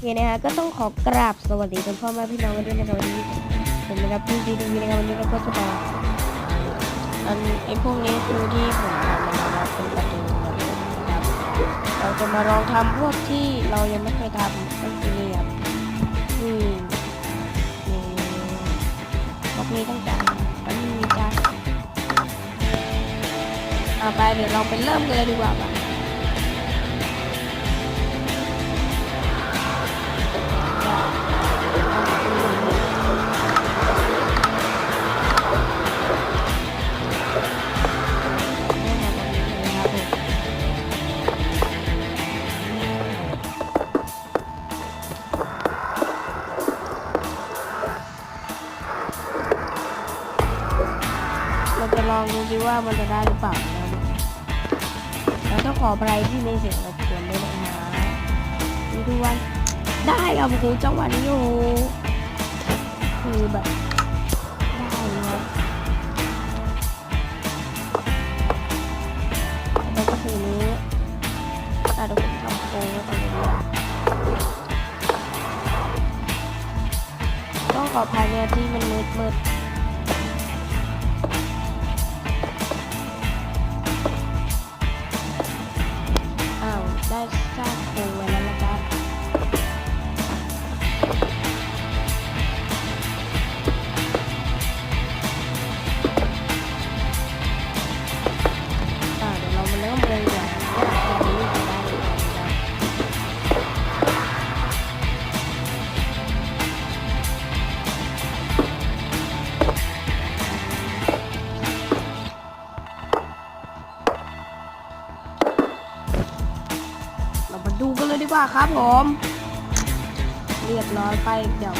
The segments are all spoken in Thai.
เคนะฮะก็ต้องขอกราบสวัสดีท่านพ่อแม่พี่น้องกันด้วยนะครับวันนี้ผมนะครับพี่ดีดีนะครับวันนี้เราก็จะมาอันไอพวกนี้คือที่ผมทำมานะครับเป็นประตูนะครับเราจะมาลองทำพวกที่เรายังไม่เคยทำก็คือนี่ครับนี่นี่พวกนี้ต้องการอันนี้มีจ้าเอาไปเดี๋ยวเราไปเริ่มกันเลยดีกว่าป่ะเรา ดูว่ามันจะได้หรือเปล่านะครับแล้วต้องขออภัยที่มีเสียงรบกวนด้วยนะฮะดูดูวันได้ครับโอ้จังหวะนี้โอ้คือแบบได้ครับแล้วก็คือนี้อะเดี๋ยวผมทำโค้งไว้ก่อนเลยดีกว่าต้องขออภัยเนี่ยที่มันมืดมืด เรามาดูกันเลยดีกว่าครับผม เรียบร้อยไปเดี๋ยว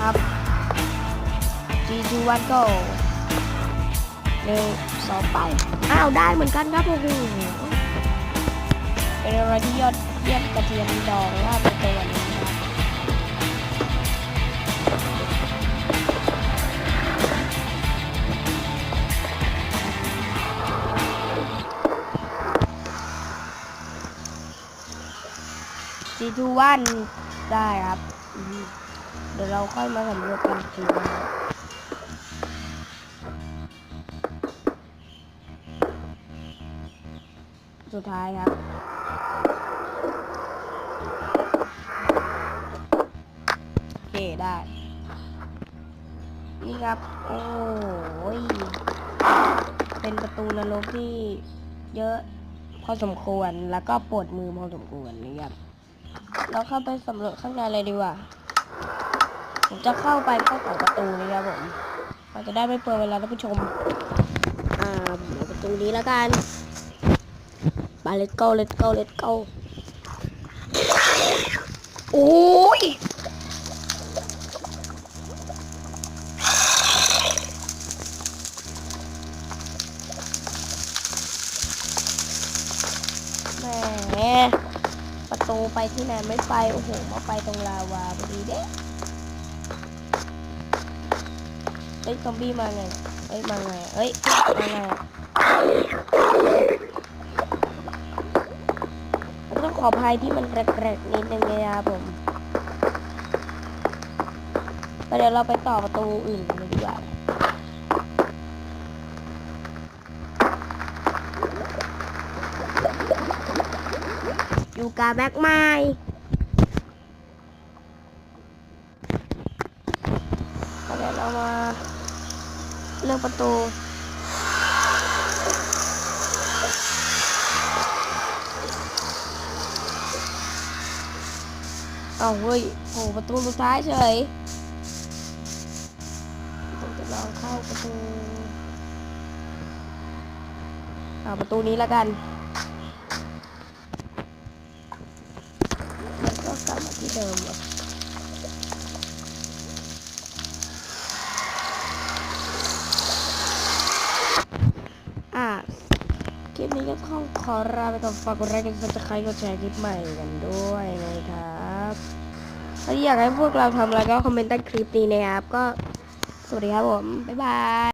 ครับ G2 one go หนึ่งสองไป อ้าว ได้เหมือนกันครับโอ้โหเป็นอะไรที่ยอดเยี่ยมกระเทียมดองว่าเป็นตัวนี้นะครับซีทูวันได้ครับ ดี๋ยวเราค่อยมาสำรวจกันทีนะครับสุดท้ายครับโอเคได้ นี่ครับ โอ้ยเป็นประตูนรกที่เยอะพอสมควรแล้วก็ปวดมือพอสมควรนะครับ เราเข้าไปสำรวจข้างในเลยดีกว่า ผมจะเข้าไปเข้าของประตูนี้ครับผมเราจะได้ไม่เปลืองเวลาท่านผู้ชม อ่าเดี๋ยวประตูนี้แล้วกันไป let's go let's go let's go โอ้ยแหมประตูไปที่ไหนไม่ไป โอ้โห มาไปตรงลาวาพอดีเด้ เอ้ยซอมบี้มาไงเอ้ยมาไงเอ้ยมาไงต้องขออภัยที่มันแกรกๆนิดนึงนะครับผมเดี๋ยวเราไปต่อประตูอื่นกันเลยดีกว่าอยู่กับแบ็กไม้เดี๋ยวเรามา เลือกประตูเอาเฮ้ยโอ้ประตูสุดท้ายเฉยผมจะลองเข้าประตูเอาประตูนี้แล้วกันแล้วก็กลับมาที่เดิมอะ คลิปนี้ ก็ต้องขอลาไปก่อนฝากกดไลค์กดซับสไครต์กดแชร์คลิปใหม่กันด้วยนะครับถ้าอยากให้พวกเราทำอะไรก็คอมเมนต์ใต้คลิปนี้นะครับ ก็สวัสดีครับผม บ๊ายบาย